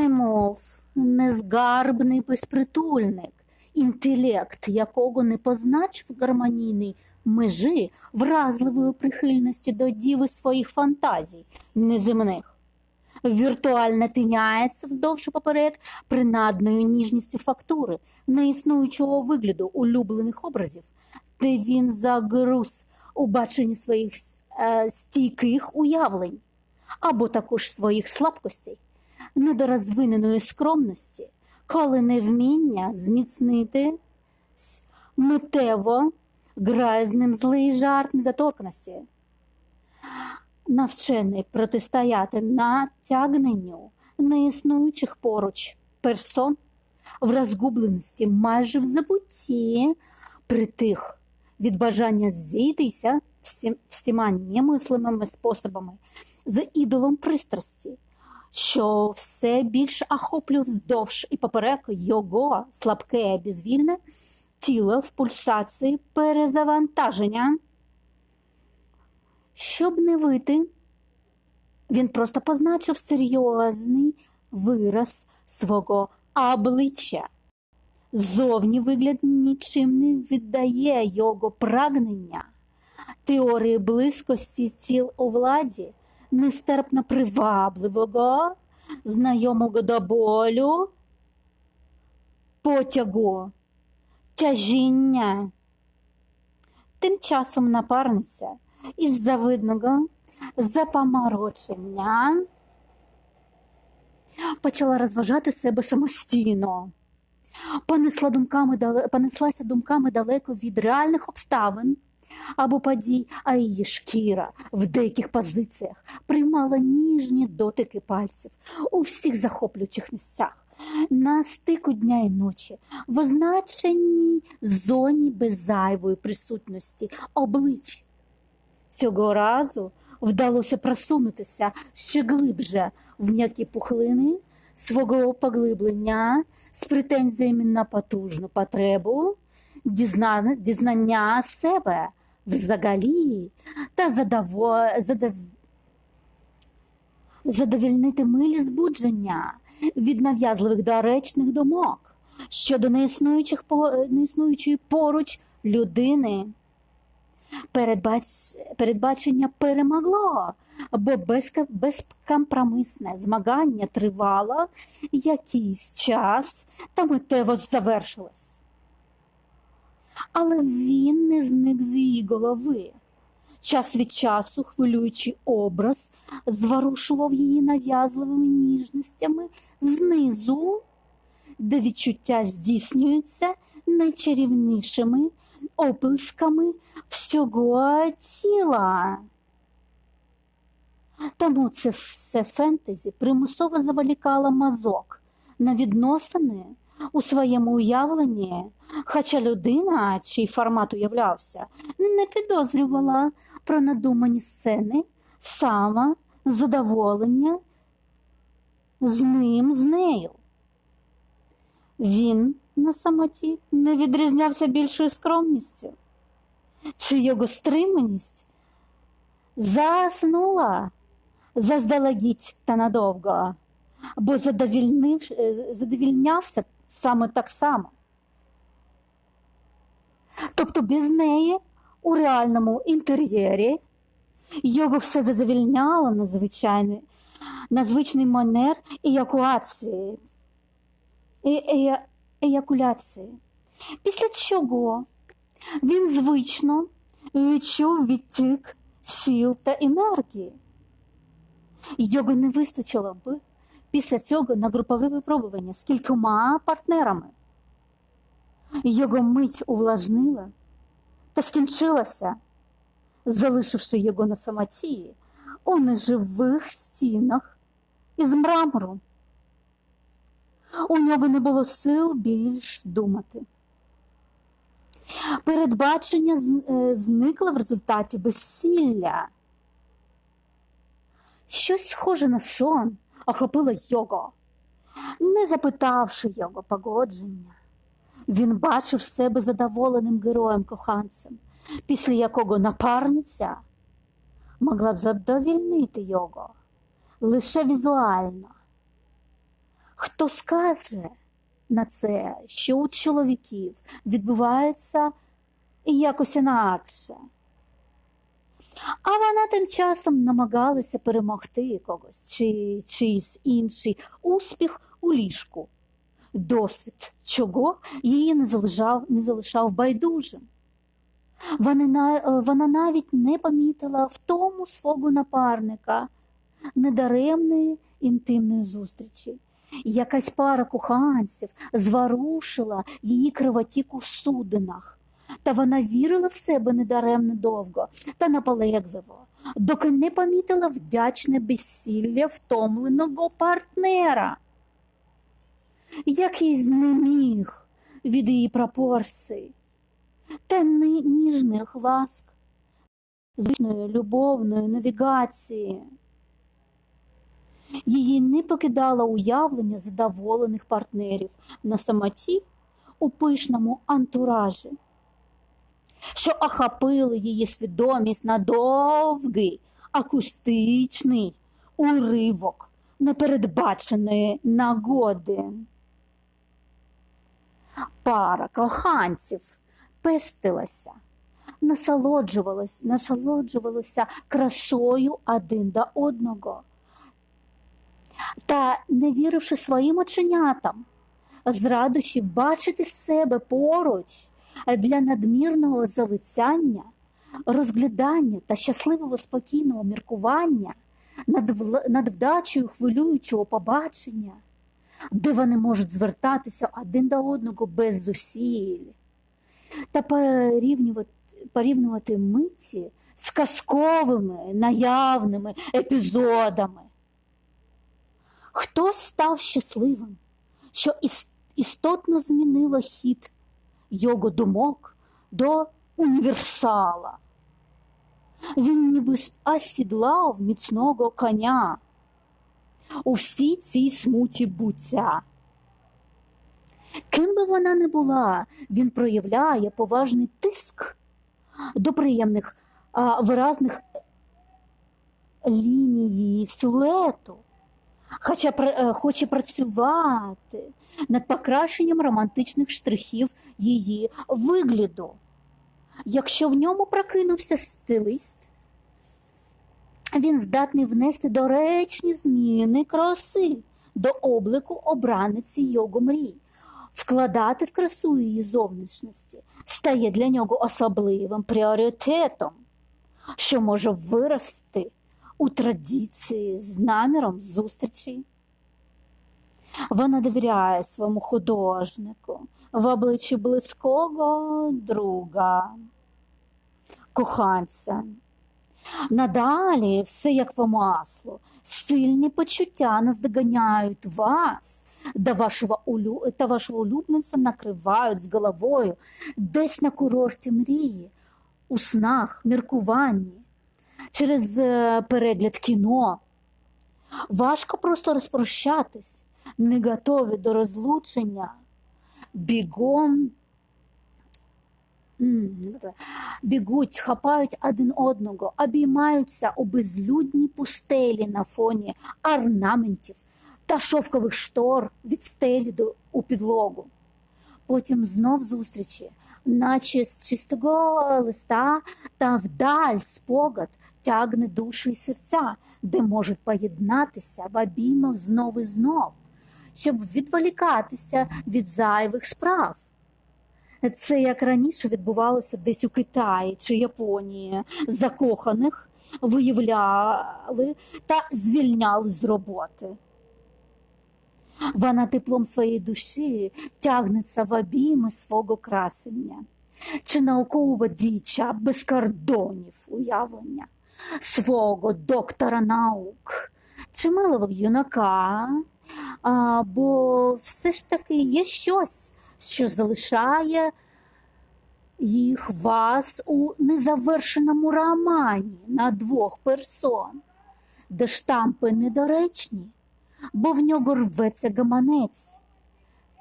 немов незгарбний безпритульник, інтелект якого не позначив гармонійний межі вразливої прихильності до діви своїх фантазій неземних. Віртуально тиняється вздовж поперек принадною ніжністю фактури, неіснуючого вигляду улюблених образів, де він загруз у баченні своїх е, стійких уявлень або також своїх слабкостей, недорозвиненої скромності, коли невміння зміцнити митево грає з ним злий жарт недоторкності навчений протистояти натягненню неіснуючих поруч персон в розгубленості, майже в забутті, притих від бажання зійтися всі, всіма немислимими способами з ідолом пристрасті, що все більш охоплює вздовж і поперек його слабке безвільне тіло в пульсації перезавантаження. Щоб не вийти, він просто позначив серйозний вираз свого обличчя. Зовні вигляд нічим не віддає його прагнення. Теорії близькості ціл у владі, нестерпно привабливого, знайомого до болю, потягу, тяжіння. Тим часом напарниця із завидного запаморочення почала розважати себе самостійно. Понесла думками, понеслася думками далеко від реальних обставин або подій, а її шкіра в деяких позиціях приймала ніжні дотики пальців у всіх захоплюючих місцях, на стику дня і ночі, в означеній зоні без зайвої присутності облич. Цього разу вдалося просунутися ще глибше в м'які пухлини свого поглиблення з претензіями на потужну потребу дізна... дізнання себе взагалі та задаво... задав... задовільнити милі збудження від нав'язливих доречних думок щодо неіснуючих неіснуючої поруч людини. Передбач... Передбачення перемогло, бо безкомпромисне змагання тривало якийсь час та миттєво завершилось. Але він не зник з її голови. Час від часу хвилюючий образ зворушував її нав'язливими ніжностями знизу, де відчуття здійснюються найчарівнішими оплесками всього тіла. Тому це все фентезі примусово заволікало мазок на відносини у своєму уявленні, хоча людина, чий формат уявлявся, не підозрювала про надумані сцени, сама задоволення з ним, з нею. Він на самоті не відрізнявся більшою скромністю, чи його стриманість заснула заздалегідь та надовго, бо е, задовільнявся саме так само. Тобто без неї у реальному інтер'єрі його все задовільняло на звичайний, на звичний манер еякуації. Е, е, еякуляції. Після чого він звично відчув відтік сил та енергії. Його не вистачило б після цього на групове випробування з кількома партнерами. Його мить увлажнила та скінчилася, залишивши його на самоті у неживих стінах із мрамору. У нього не було сил більш думати. Передбачення е, зникло в результаті безсилля. Щось схоже на сон охопило його, не запитавши його погодження. Він бачив себе задоволеним героєм коханцем, після якого напарниця могла б задовільнити його лише візуально. Хто скаже на це, що у чоловіків відбувається якось інакше? А вона тим часом намагалася перемогти когось чи чийсь інший успіх у ліжку. Досвід чого її не залишав, не залишав байдужим. Вона, вона навіть не помітила в тому свого напарника недаремної інтимної зустрічі. Якась пара коханців зворушила її кривотіку в судинах, та вона вірила в себе недаремно довго та наполегливо, доки не помітила вдячне безсілля втомленого партнера, який знеміг від її пропорцій. Та ніжних ласк, звичної любовної навігації. Її не покидало уявлення задоволених партнерів на самоті у пишному антуражі, що охопили її свідомість на довгий акустичний уривок непередбаченої нагоди. Пара коханців пестилася, насолоджувалась, насолоджувалася красою один до одного. Та, не віривши своїм оченятам, з радощів бачити себе поруч для надмірного залицяння, розглядання та щасливого спокійного міркування над, над вдачею хвилюючого побачення, де вони можуть звертатися один до одного без зусиль та порівнювати, порівнювати миті з казковими наявними епізодами. Хтось став щасливим, що іс- істотно змінило хід його думок до універсала. Він ніби осідлав міцного коня у всій цій смуті буття. Ким би вона не була, він проявляє поважний тиск до приємних а, виразних ліній силуету, хоча пра- е, хоче працювати над покращенням романтичних штрихів її вигляду. Якщо в ньому прокинувся стилист, він здатний внести доречні зміни краси до облику обраниці його мрій. Вкладати в красу її зовнішності стає для нього особливим пріоритетом, що може вирости у традиції з наміром зустрічі. Вона довіряє своєму художнику в обличчі близького друга, коханця. Надалі все як по маслу. Сильні почуття наздоганяють вас, та вашого, улю... та вашого улюбленця накривають з головою десь на курорті мрії, у снах, міркуванні, через е, перегляд кіно. Важко просто розпрощатись, не готові до розлучення, бігом. Ну, Бігуть, хапають один одного, обіймаються у безлюдній пустелі на фоні орнаментів та шовкових штор від стелі до у підлогу. Потім знов зустрічі, наче з чистого листа та вдаль спогад тягне душі і серця, де можуть поєднатися в обіймах знов і знов, щоб відволікатися від зайвих справ. Це як раніше відбувалося десь у Китаї чи Японії. Закоханих виявляли та звільняли з роботи. Вона теплом своєї душі тягнеться в обійми свого красення, чи наукова діча без кордонів уявлення, свого доктора наук, чи милого юнака, а, бо все ж таки є щось, що залишає їх вас у незавершеному романі на двох персон, де штампи недоречні, бо в нього рветься гаманець,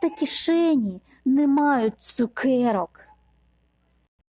та кишені не мають цукерок.